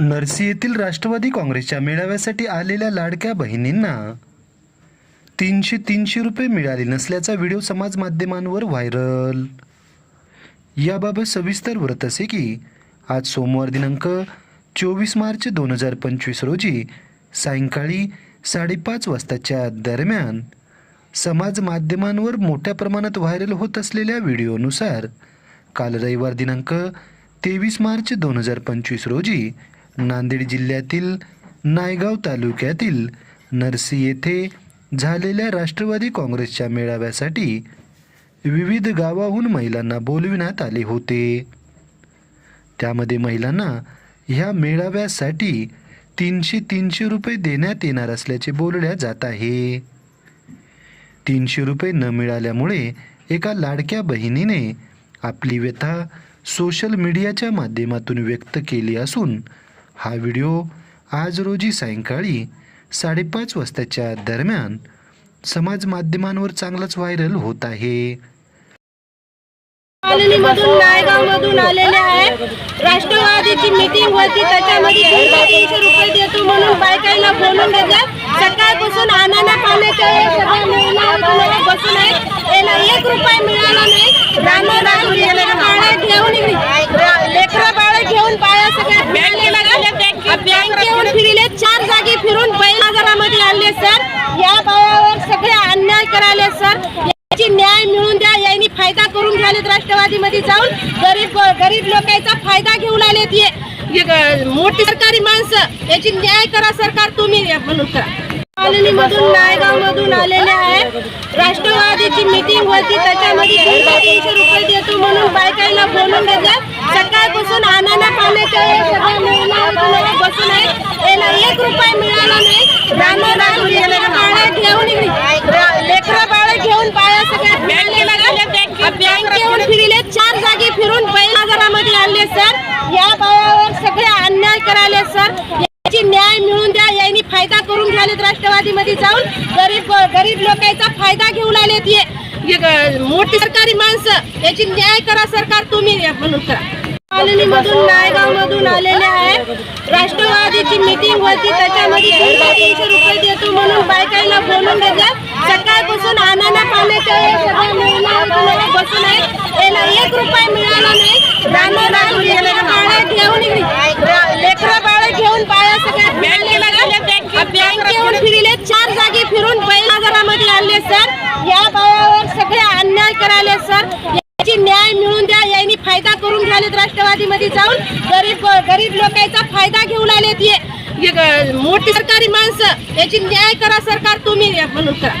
नरसी येथील राष्ट्रवादी काँग्रेसच्या मेळाव्यासाठी आलेल्या लाडक्या बहिणींना तीनशे तीनशे रुपये मिळाले नसल्याचा व्हिडिओ समाज माध्यमांवर व्हायरल. याबाबत सविस्तर व्रत असे की आज सोमवार दिनांक चोवीस मार्च दोन हजार पंचवीस रोजी सायंकाळी साडेपाच वाजताच्या दरम्यान समाज माध्यमांवर मोठ्या प्रमाणात व्हायरल होत असलेल्या व्हिडिओनुसार काल रविवार दिनांक तेवीस मार्च दोन हजार पंचवीस रोजी नांदेड जिल्ह्यातील नायगाव तालुक्यातील नरसी येथे झालेल्या राष्ट्रवादी काँग्रेसच्या मेळाव्यासाठी विविध गावाहून महिलांना बोलविण्यात आले होते. त्यामध्ये महिलांना ह्या मेळाव्यासाठी तीनशे तीनशे रुपये देण्यात येणार असल्याचे बोलल्या जात आहे. तीनशे रुपये न मिळाल्यामुळे एका लाडक्या बहिणीने आपली व्यथा सोशल मीडियाच्या माध्यमातून व्यक्त केली असून हा व्हिडिओ आज रोजी सायंकाळी साडेपाच वाजताच्या दरम्यान समाज माध्यमांवर चांगलाच व्हायरल होत आहे. कॉलनीमधून नायगाव आलेले आहे. राष्ट्रवादीची मीटिंग होती त्याच्यामध्ये तीनशे तीनशे रुपये देतो म्हणून बायकांना बोलून देतात सकाळपासून आणाना पाण्याच्या सगळ्या महिला बसून आहेत याला एक रुपया मिळाला नाही. रानो रान घेऊन लेकरं बाळं घेऊन बाया सगळ्या बँकेला बँकेहून फिरले चार जागी फिरून आणले सर. या बायावर सगळे अन्याय करायले सर. याची न्याय मिळून द्या. यांनी फायदा करून घ्यालेत राष्ट्रवादीमध्ये जाऊन. गरीब गरीब लोकांचा फायदा घेऊन आलेत ये मोठी सरकारी माणसं. याची न्याय करा सरकार तुम्ही. म्हणून करा. कॉलनीमधून नायगाव मधून आलेले आहे राष्ट्रवादीची मीटिंग होती त्याच्यामध्ये तीनशे तीनशे रुपये देतो म्हणून बायकाईला बोलून देतात सकाळपासून आणाना पाण्याच्या सगळ्या महिला बसून याला एक रुपये मिळाला नाही. घेऊन घेऊन सगळ्या फिरले. चार जागी फिरून बैलागरामध्ये आणले सर. या सगळे अन्याय करायले सर याची न्याय मिळून द्या यांनी फायदा करून घ्यालेत राष्ट्रवादीमध्ये जाऊन गरीब गरीब लोकांचा फायदा घेऊन आले ते. मोठी सरकारी माणसं याची न्याय करा सरकार तुम्ही या म्हणून करा. कॉलनीमधून नायगाव मधून आलेले आहे. राष्ट्रवादीची मीटिंग होती त्याच्यामध्ये तीनशे तीनशे रुपये देतो म्हणून बायकांना बोलून देतात सकाळपासून आणाना पाण्याच्या सगळ्या महिला बसून आहेत याला एक रुपया मिळाला नाही रानो रान लेकरं बाळं घेऊन लेकरं बाळं घेऊन बाया सगळ्या बँकेहून फिरले चार जागी फिरून बैलागरामध्ये आणले सर या बायावर सगळे अन्याय करायले सर याची न्याय मिळून द्या यांनी फायदा करून मध्ये जाऊन गरीब गरीब लोकांचा फायदा घेऊन आलेत ये मोठी सरकारी माणसं याची न्याय करा सरकार तुम्ही या म्हणून करा.